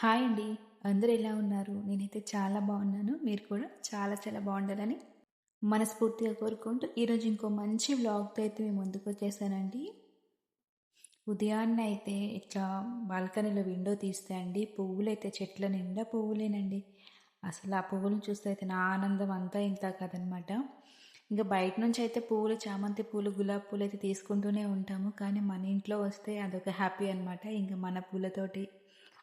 Hi అండి. అందరూ ఎలా ఉన్నారు? నేనైతే చాలా బాగున్నాను. మీరు కూడా చాలా చాలా బాగుండాలని మనస్ఫూర్తిగా కోరుకుంటూ ఈరోజు ఇంకో మంచి వ్లాగ్తో అయితే మేము ముందుకు వచ్చేసానండి. ఉదయాన్నే అయితే ఇట్లా బాల్కనీలో విండో తీస్తే అండి పువ్వులు అయితే చెట్ల నిండా పువ్వులేనండి. అసలు ఆ పువ్వులను చూస్తే అయితే నా ఆనందం అంతా ఇంత కదనమాట. ఇంకా బయట నుంచి అయితే పువ్వులు చామంతి పూలు గులాబీ పూలు అయితే తీసుకుంటూనే ఉంటాము. కానీ మన ఇంట్లో వస్తే అదొక హ్యాపీ అనమాట ఇంకా మన పూలతోటి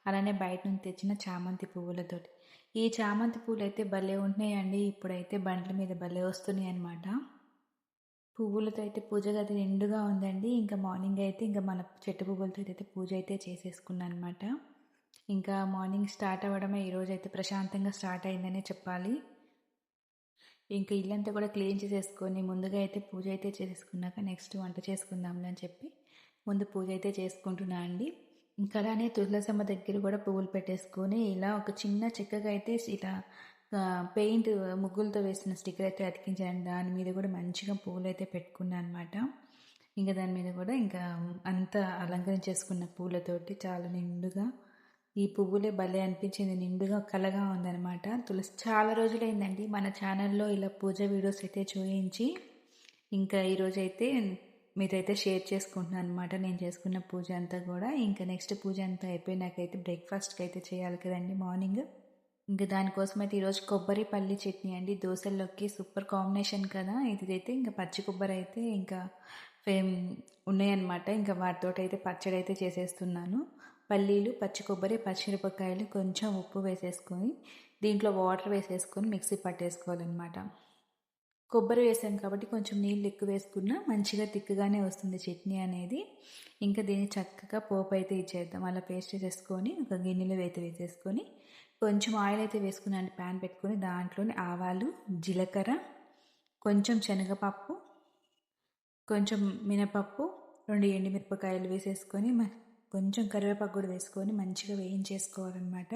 అలానే బయట నుంచి తెచ్చిన చామంతి పువ్వులతోటి. ఈ చామంతి పూలు అయితే భలే ఉంటున్నాయండి. ఇప్పుడైతే బండ్ల మీద భలే వస్తున్నాయి అనమాట పువ్వులతో అయితే పూజ గది నిండుగా ఉందండి. ఇంకా మార్నింగ్ అయితే ఇంకా మన చెట్టు పువ్వులతో అయితే పూజ అయితే చేసేసుకున్నాను అనమాట ఇంకా మార్నింగ్ స్టార్ట్ అవ్వడమే ఈరోజు అయితే ప్రశాంతంగా స్టార్ట్ అయిందనే చెప్పాలి. ఇంకా ఇల్లంతా కూడా క్లీన్ చేసేసుకొని ముందుగా అయితే పూజ అయితే చేసుకున్నాక నెక్స్ట్ వంట చేసుకుందాంలే అని చెప్పి ముందు పూజ అయితే చేసుకుంటున్నా అండి. ఇంకా అలానే తులసమ్మ దగ్గర కూడా పువ్వులు పెట్టేసుకొని ఇలా ఒక చిన్న చెక్కగా అయితే ఇలా పెయింట్ ముగ్గులతో వేసిన స్టిక్కర్ అయితే అతికించాను. దాని మీద కూడా మంచిగా పువ్వులు అయితే పెట్టుకున్నాను అనమాట ఇంకా దాని మీద కూడా ఇంకా అంతా అలంకరించేసుకున్న పూలతోటి చాలా నిండుగా ఈ పువ్వులే భలే అనిపించింది. నిండుగా కలగా ఉందనమాట తులసి చాలా రోజులైందండి. మన ఛానల్లో ఇలా పూజ వీడియోస్ అయితే చూపించి ఇంకా ఈరోజైతే అయితే మీరైతే షేర్ చేసుకుంటున్నాను అనమాట నేను చేసుకున్న పూజ అంతా కూడా. ఇంకా నెక్స్ట్ పూజ అంతా అయిపోయినాకైతే బ్రేక్ఫాస్ట్కి అయితే చేయాలి కదండి మార్నింగ్ ఇంకా దానికోసం అయితే ఈరోజు కొబ్బరి పల్లి చట్నీ అండి. దోశల్లోకి సూపర్ కాంబినేషన్ కదా. ఇదైతే ఇంకా పచ్చి కొబ్బరి అయితే ఇంకా ఫేమ్ ఉన్నాయన్నమాట. ఇంకా వాటితో అయితే పచ్చడి అయితే చేసేస్తున్నాను. పల్లీలు పచ్చి కొబ్బరి పచ్చిమిరపకాయలు కొంచెం ఉప్పు వేసేసుకొని దీంట్లో వాటర్ వేసేసుకొని మిక్సీ పట్టేసుకోవాలన్నమాట. కొబ్బరి వేసాం కాబట్టి కొంచెం నీళ్ళు ఎక్కువ వేసుకున్నా మంచిగా తిక్కుగానే వస్తుంది చట్నీ అనేది. ఇంకా దీన్ని చక్కగా పోపు అయితే ఇచ్చేద్దాం. అలా పేస్ట్ చేసుకొని ఒక గిన్నెలో అయితే వేసేసుకొని కొంచెం ఆయిల్ అయితే వేసుకున్నాను ప్యాన్ పెట్టుకొని దాంట్లోని ఆవాలు జీలకర్ర కొంచెం శనగపప్పు కొంచెం మినపప్పు రెండు ఎండుమిరపకాయలు వేసేసుకొని కొంచెం కరివేపాకు కూడా వేసుకొని మంచిగా వేయించేసుకోవాలన్నమాట.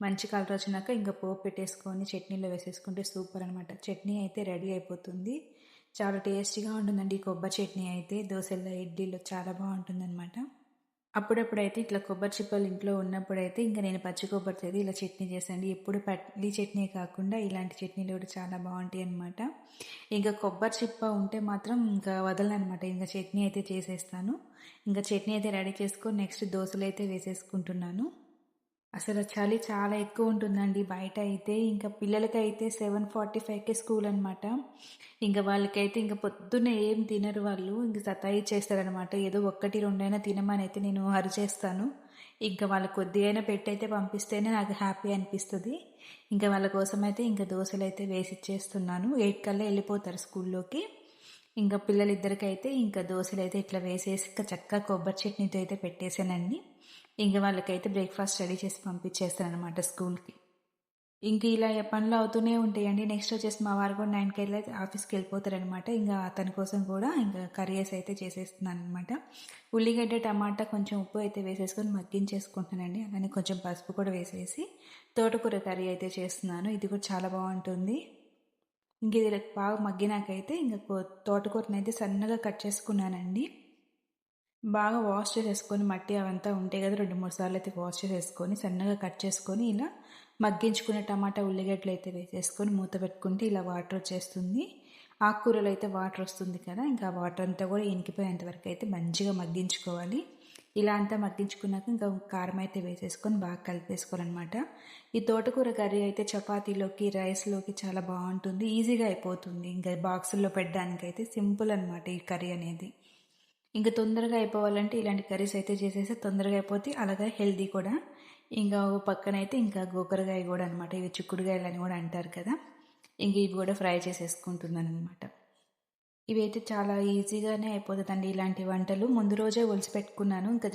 మంచి కలర్ వచ్చినాక ఇంకా పోపు పెట్టేసుకొని చట్నీలో వేసేసుకుంటే సూపర్ అనమాట చట్నీ అయితే రెడీ అయిపోతుంది. చాలా టేస్టీగా ఉంటుందండి ఈ కొబ్బరి చట్నీ అయితే. దోశల్లో ఇడ్లీలో చాలా బాగుంటుంది అనమాట అప్పుడప్పుడైతే ఇట్లా కొబ్బరి చిప్పలు ఇంట్లో ఉన్నప్పుడైతే ఇంకా నేను పచ్చి కొబ్బరితో అయితే ఇలా చట్నీ చేసండి ఎప్పుడు పల్లి చట్నీ కాకుండా ఇలాంటి చట్నీలు కూడా చాలా బాగుంటాయి అనమాట ఇంకా కొబ్బరి చిప్ప ఉంటే మాత్రం ఇంకా వదలనమాట ఇంకా చట్నీ అయితే చేసేస్తాను. ఇంకా చట్నీ అయితే రెడీ చేసుకొని నెక్స్ట్ దోశలు అయితే వేసేసుకుంటున్నాను. అసలు చలి చాలా ఎక్కువ ఉంటుందండి బయట అయితే. ఇంకా పిల్లలకైతే సెవెన్ ఫార్టీ ఫైవ్కే స్కూల్ అనమాట ఇంకా వాళ్ళకైతే ఇంకా పొద్దున్న ఏం తినరు వాళ్ళు. ఇంక సతాయి చేస్తారనమాట ఏదో ఒక్కటి రెండైనా తినమని అయితే నేను చేస్తాను. ఇంకా వాళ్ళ కొద్దిగైనా పెట్టయితే పంపిస్తేనే నాకు హ్యాపీ అనిపిస్తుంది. ఇంకా వాళ్ళ కోసం అయితే ఇంకా దోశలు అయితే వేసి ఇచ్చేస్తున్నాను. ఎయిట్ కల్లా వెళ్ళిపోతారు స్కూల్లోకి. ఇంకా పిల్లలిద్దరికైతే ఇంకా దోశలు అయితే ఇట్లా వేసేసి ఇంకా చక్కగా కొబ్బరి చట్నీతో అయితే పెట్టేశానండి. ఇంకా వాళ్ళకైతే బ్రేక్ఫాస్ట్ రెడీ చేసి పంపించేస్తాను అనమాట స్కూల్కి. ఇంక ఇలా పనులు అవుతూనే ఉంటాయండి. నెక్స్ట్ వచ్చేసి మా వారు కూడా నైన్కి వెళ్ళి ఆఫీస్కి వెళ్ళిపోతారనమాట ఇంకా అతని కోసం కూడా ఇంకా కర్రీస్ అయితే చేసేస్తున్నాను అనమాట ఉల్లిగడ్డ టమాటా కొంచెం ఉప్పు అయితే వేసేసుకొని మగ్గించేసుకుంటున్నానండి. అలానే కొంచెం పసుపు కూడా వేసేసి తోటకూర కర్రీ అయితే చేస్తున్నాను. ఇది కూడా చాలా బాగుంటుంది. ఇంక ఇది బాగా మగ్గినాకైతే ఇంకా తోటకూరని అయితే సన్నగా కట్ చేసుకున్నానండి. బాగా వాష్ చేసేసుకొని మట్టి అవంతా ఉంటాయి కదా రెండు మూడు సార్లు అయితే వాష్ చేసేసుకొని సన్నగా కట్ చేసుకొని ఇలా మగ్గించుకునే టమాటా ఉల్లిగడ్డలు అయితే వేసేసుకొని మూత పెట్టుకుంటే ఇలా వాటర్ వచ్చేస్తుంది. ఆకుకూరలు అయితే వాటర్ వస్తుంది కదా ఇంకా వాటర్ అంతా కూడా ఇనికిపోయేంత వరకు అయితే మంచిగా మగ్గించుకోవాలి. ఇలా అంతా మగ్గించుకున్నాక ఇంకా కారం అయితే వేసేసుకొని బాగా కలిపేసుకోవాలన్నమాట. ఈ తోటకూర కర్రీ అయితే చపాతీలోకి రైస్లోకి చాలా బాగుంటుంది. ఈజీగా అయిపోతుంది. ఇంకా బాక్సుల్లో పెట్టడానికి అయితే సింపుల్ అనమాట ఈ కర్రీ అనేది. ఇంకా తొందరగా అయిపోవాలంటే ఇలాంటి కర్రీస్ అయితే చేసేస్తే తొందరగా అయిపోతే అలాగే హెల్దీ కూడా. ఇంకా పక్కన అయితే ఇంకా గోకరకాయ కూడా అనమాట ఇవి చిక్కుడుకాయలు అని కూడా అంటారు కదా. ఇంక ఇవి కూడా ఫ్రై చేసేసుకుంటున్నాను అనమాట ఇవైతే చాలా ఈజీగానే అయిపోతుందండి ఇలాంటి వంటలు. ముందు రోజే ఒలిచి పెట్టుకున్నాను. ఇంకా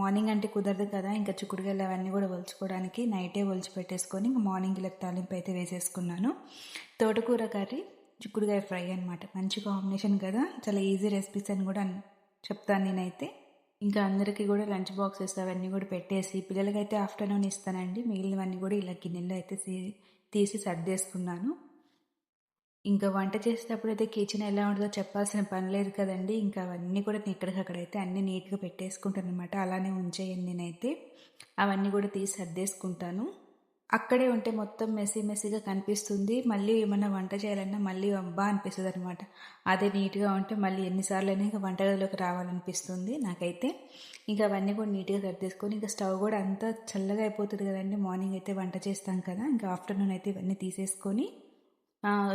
మార్నింగ్ అంటే కుదరదు కదా ఇంకా చిక్కుడుకాయలు అవన్నీ కూడా ఒలుచుకోవడానికి నైటే ఒలిచి పెట్టేసుకొని ఇంకా మార్నింగ్ ఇలా తాలింపు అయితే వేసేసుకున్నాను. తోటకూర కర్రీ చిక్కుడుకాయ ఫ్రై అనమాట మంచి కాంబినేషన్ కదా. చాలా ఈజీ రెసిపీస్ అని కూడా చెప్తాను నేనైతే. ఇంకా అందరికీ కూడా లంచ్ బాక్సెస్ అవన్నీ కూడా పెట్టేసి పిల్లలకైతే ఆఫ్టర్నూన్ ఇస్తానండి. మిగిలినవన్నీ కూడా ఇలా గిన్నెలో అయితే తీసి సర్దేసుకున్నాను. ఇంకా వంట చేసేటప్పుడు అయితే కిచెన్ ఎలా ఉంటుందో చెప్పాల్సిన పని లేదు కదండి. ఇంకా అవన్నీ కూడా ఎక్కడికక్కడైతే అన్నీ నీట్గా పెట్టేసుకుంటాను అనమాట అలానే ఉంచేయండి నేనైతే. అవన్నీ కూడా తీసి సర్దేసుకుంటాను. అక్కడే ఉంటే మొత్తం మెస్సీ మెస్సీగా కనిపిస్తుంది. మళ్ళీ ఏమన్నా వంట చేయాలన్నా మళ్ళీ అబ్బా అనిపిస్తుంది అనమాట అదే నీట్గా ఉంటే మళ్ళీ ఎన్నిసార్లు అయినా ఇంకా వంటగదిలోకి రావాలనిపిస్తుంది నాకైతే. ఇంకా అవన్నీ కూడా నీట్గా సర్దేసుకొని ఇంకా స్టవ్ కూడా అంతా చల్లగా అయిపోతుంది కదండి. మార్నింగ్ అయితే వంట చేస్తాం కదా. ఇంకా ఆఫ్టర్నూన్ అయితే ఇవన్నీ తీసేసుకొని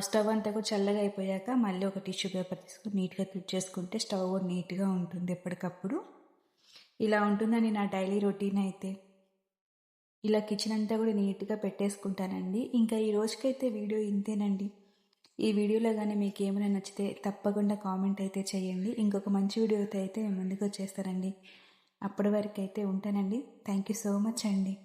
స్టవ్ అంతా కూడా చల్లగా అయిపోయాక మళ్ళీ ఒక టిష్యూ పేపర్ తీసుకొని నీట్గా తుడిచేసుకుంటే స్టవ్ కూడా నీట్గా ఉంటుంది ఎప్పటికప్పుడు. ఇలా ఉంటుందని నా డైలీ రొటీన్ అయితే. ఇలా కిచెన్ అంతా కూడా నీట్గా పెట్టేసుకుంటానండి. ఇంకా ఈ రోజుకైతే వీడియో ఇంతేనండి. ఈ వీడియోలో కానీ మీకు ఏమైనా నచ్చితే తప్పకుండా కామెంట్ అయితే చేయండి. ఇంకొక మంచి వీడియోతో అయితే మేము ముందుకు వచ్చేస్తానండి. అప్పటి వరకు అయితే ఉంటానండి. థ్యాంక్ యూ సో మచ్ అండి.